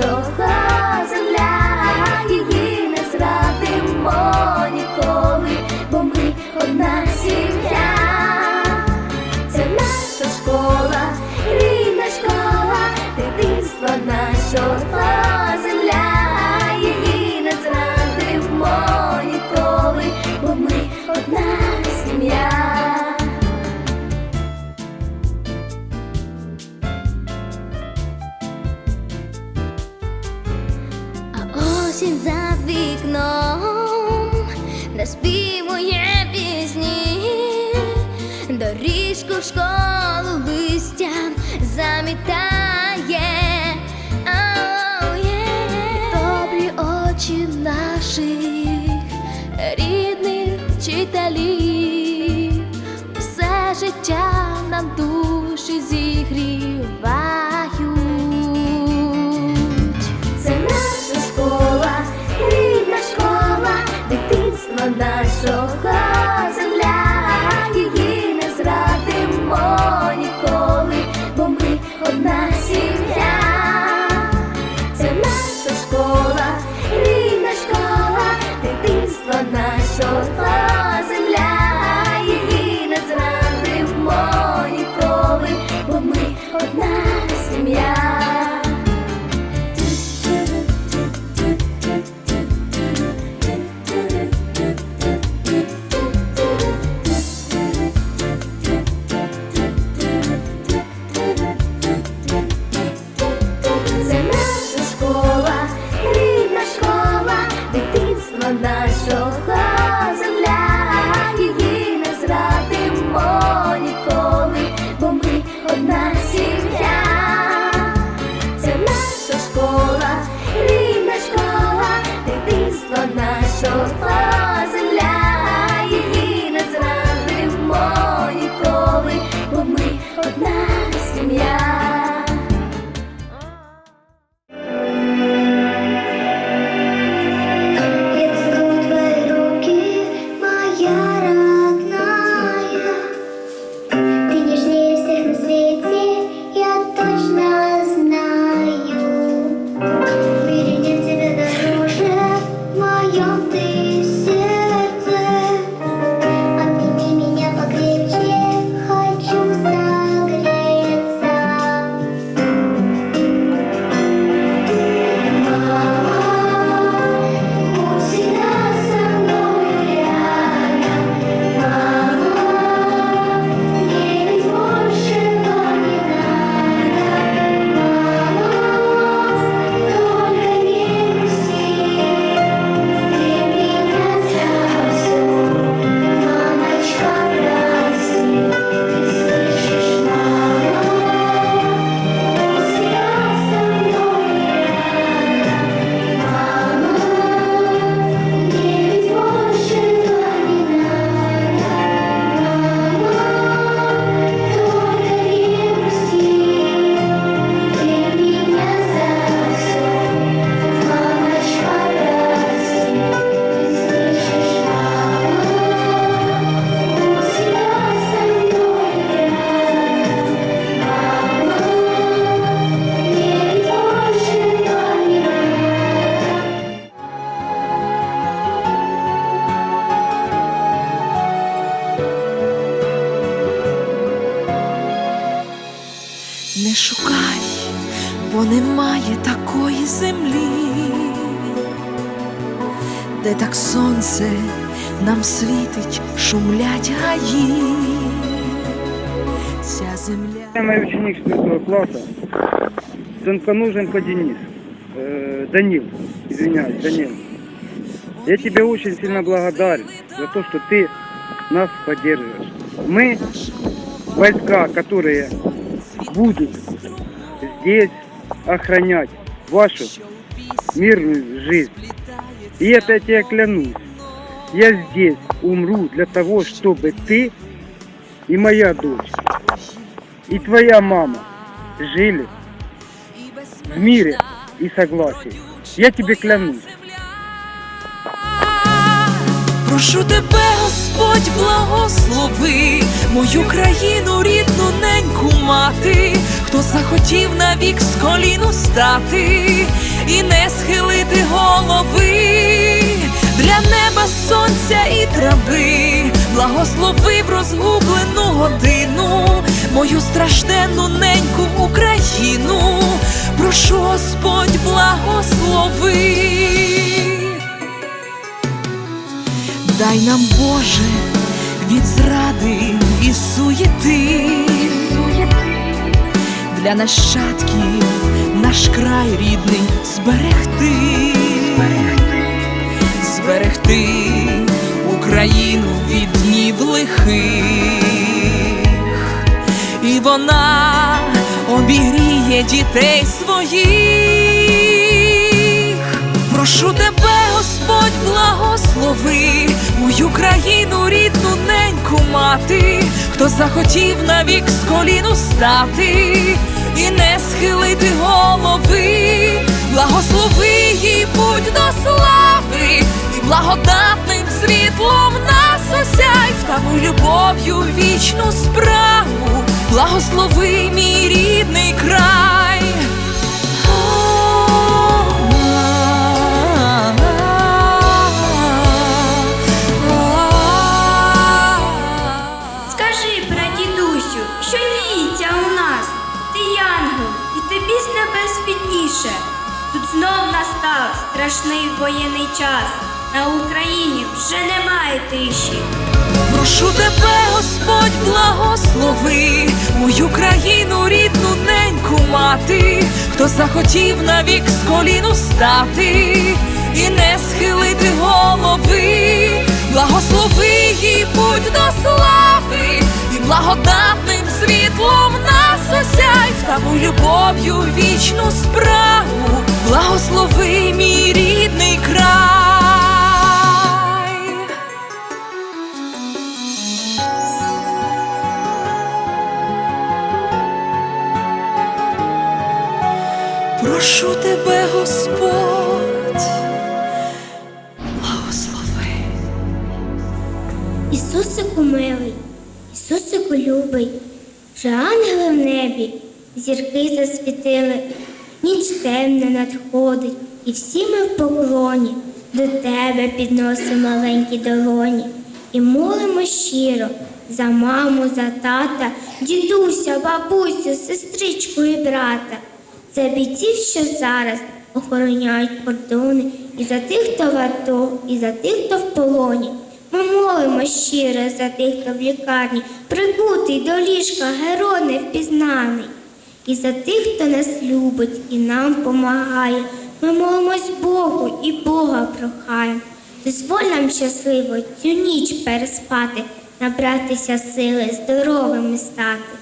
走过 осінь за вікном, не співує пісні, доріжку в школу листя замітає, добрі очі наших рідних вчителів, все життя нам душі зігріє. вона. Не шукай, бо немає такої землі, де так сонце нам світить, шумлять гаї. Ця земля. Я мій ученик 4 класу, Цинконуженко Денис, е, Данил, извиняюсь, Данил. Я тебе очень сильно благодарен за то, что ты нас поддерживаешь. Мы войска, которые будут здесь охранять вашу мирную жизнь. И это я тебе клянусь. Я здесь умру для того, чтобы ты и моя дочь, и твоя мама жили в мире и согласии. Я тебе клянусь. Прошу тебя. Господь, благослови мою країну, рідну неньку мати, хто захотів навік з коліну стати і не схилити голови для неба, сонця і трави, благослови в розгублену годину, мою стражденну неньку Україну. Прошу, Господь, благослови. Дай нам, Боже, від зради і суєти. Для нащадків наш край рідний зберегти, зберегти Україну від днів лихих, і вона обігріє дітей своїх. Прошу тебе, Господь, благослови мою країну, рідну неньку мати, хто захотів навік з коліну стати і не схилити голови, благослови їй путь до слави, і благодатним світлом нас осяй тому любов'ю вічну справу, благослови мій рідний край. Страшний воєнний час. На Україні вже немає тиші. Прошу тебе, Господь, благослови мою країну, рідну неньку мати, хто захотів навік з коліну стати і не схилити голови, благослови їй путь до слави, і благодатним світлом нас осяй в тому любов'ю вічну справу, благослови мій рідний край. Прошу тебе, Господь, благослови. Ісусику милий, Ісусику любий, вже ангели в небі, зірки засвітили, ніч темна надходить, і всі ми в поклоні до тебе підносимо маленькі долоні і молимо щиро за маму, за тата, дідуся, бабусю, сестричку і брата, за бійців, що зараз охороняють кордони, і за тих, хто в АТО, і за тих, хто в полоні. Ми молимо щиро за тих, хто в лікарні, прикутий до ліжка, герой невпізнаний. І за тих, хто нас любить і нам помагає. Ми молимось Богу і Бога прохаємо. Дозволь нам щасливо цю ніч переспати, набратися сили, здоровими стати.